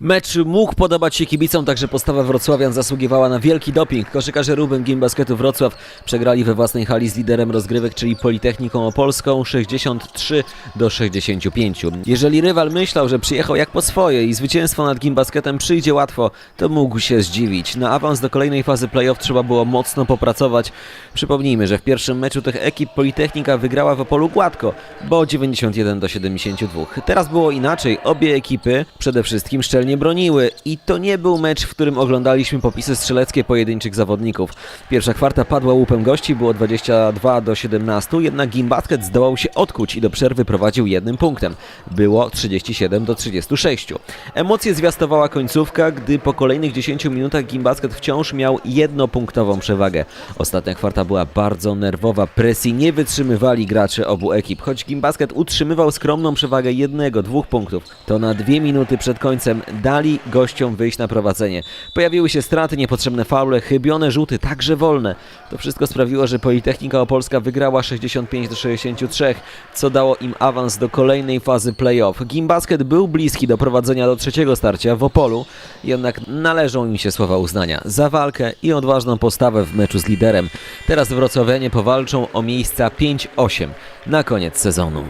Mecz mógł podobać się kibicom, także postawa wrocławian zasługiwała na wielki doping. Koszykarze Ruben Gimbasketu Wrocław przegrali we własnej hali z liderem rozgrywek, czyli Politechniką Opolską 63 do 65. Jeżeli rywal myślał, że przyjechał jak po swoje i zwycięstwo nad Gimbasketem przyjdzie łatwo, to mógł się zdziwić. Na awans do kolejnej fazy playoff trzeba było mocno popracować. Przypomnijmy, że w pierwszym meczu tych ekip Politechnika wygrała w Opolu gładko, bo 91 do 72. Teraz było inaczej. Obie ekipy przede wszystkim szczelnie broniły i to nie był mecz, w którym oglądaliśmy popisy strzeleckie pojedynczych zawodników. Pierwsza kwarta padła łupem gości, było 22 do 17, jednak Gimbasket zdołał się odkuć i do przerwy prowadził jednym punktem. Było 37 do 36. Emocje zwiastowała końcówka, gdy po kolejnych 10 minutach Gimbasket wciąż miał jednopunktową przewagę. Ostatnia kwarta była bardzo nerwowa, presji nie wytrzymywali gracze obu ekip. Choć Gimbasket utrzymywał skromną przewagę jednego, dwóch punktów, to na dwie minuty przed końcem dali gościom wyjść na prowadzenie. Pojawiły się straty, niepotrzebne faule, chybione rzuty, także wolne. To wszystko sprawiło, że Politechnika Opolska wygrała 65 do 63, co dało im awans do kolejnej fazy playoff. Gimbasket był bliski do prowadzenia do trzeciego starcia w Opolu, jednak należą im się słowa uznania za walkę i odważną postawę w meczu z liderem. Teraz wrocławianie powalczą o miejsca 5-8 na koniec sezonu.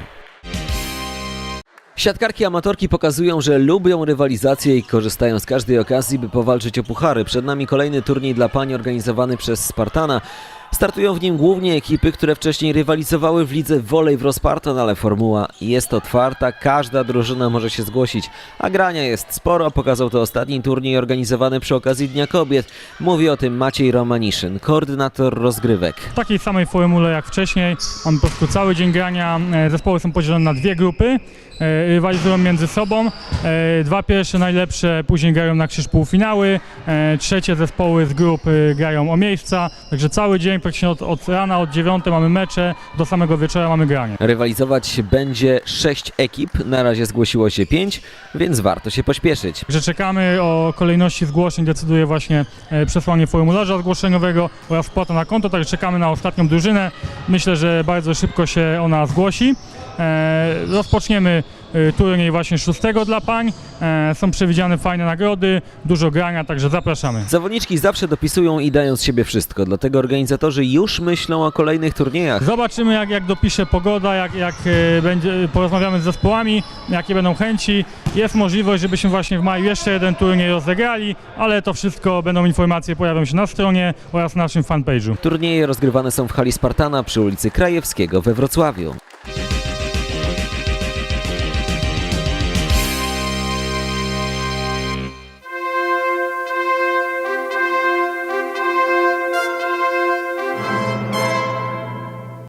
Siatkarki amatorki pokazują, że lubią rywalizację i korzystają z każdej okazji, by powalczyć o puchary. Przed nami kolejny turniej dla pań organizowany przez Spartana. Startują w nim głównie ekipy, które wcześniej rywalizowały w lidze Volley w Rozparton, ale formuła jest otwarta, każda drużyna może się zgłosić, a grania jest sporo. Pokazał to ostatni turniej organizowany przy okazji Dnia Kobiet. Mówi o tym Maciej Romaniszyn, koordynator rozgrywek. W takiej samej formule jak wcześniej. Mamy po prostu cały dzień grania. E, Zespoły są podzielone na dwie grupy. e, Rywalizują między sobą. E, Dwa pierwsze najlepsze później grają na krzyż półfinały. Trzecie zespoły z grup grają o miejsca. Także cały dzień, praktycznie od, od rana, od dziewiątej mamy mecze, do samego wieczora mamy granie. Rywalizować będzie sześć ekip, na razie zgłosiło się pięć, więc warto się pośpieszyć. Także czekamy o kolejności zgłoszeń, decyduje właśnie e, przesłanie formularza zgłoszeniowego oraz wpłata na konto, także czekamy na ostatnią drużynę. Myślę, że bardzo szybko się ona zgłosi. E, rozpoczniemy e, turniej właśnie szóstego dla pań. E, są przewidziane fajne nagrody, dużo grania, także zapraszamy. Zawodniczki zawsze dopisują i dają z siebie wszystko, dlatego organizatorzy już myślą o kolejnych turniejach. Zobaczymy jak, jak dopisze pogoda, jak, jak będzie, porozmawiamy z zespołami, jakie będą chęci. Jest możliwość, żebyśmy właśnie w maju jeszcze jeden turniej rozegrali, ale to wszystko będą informacje, pojawią się na stronie oraz na naszym fanpage'u. Turnieje rozgrywane są w hali Spartana przy ulicy Krajewskiego we Wrocławiu.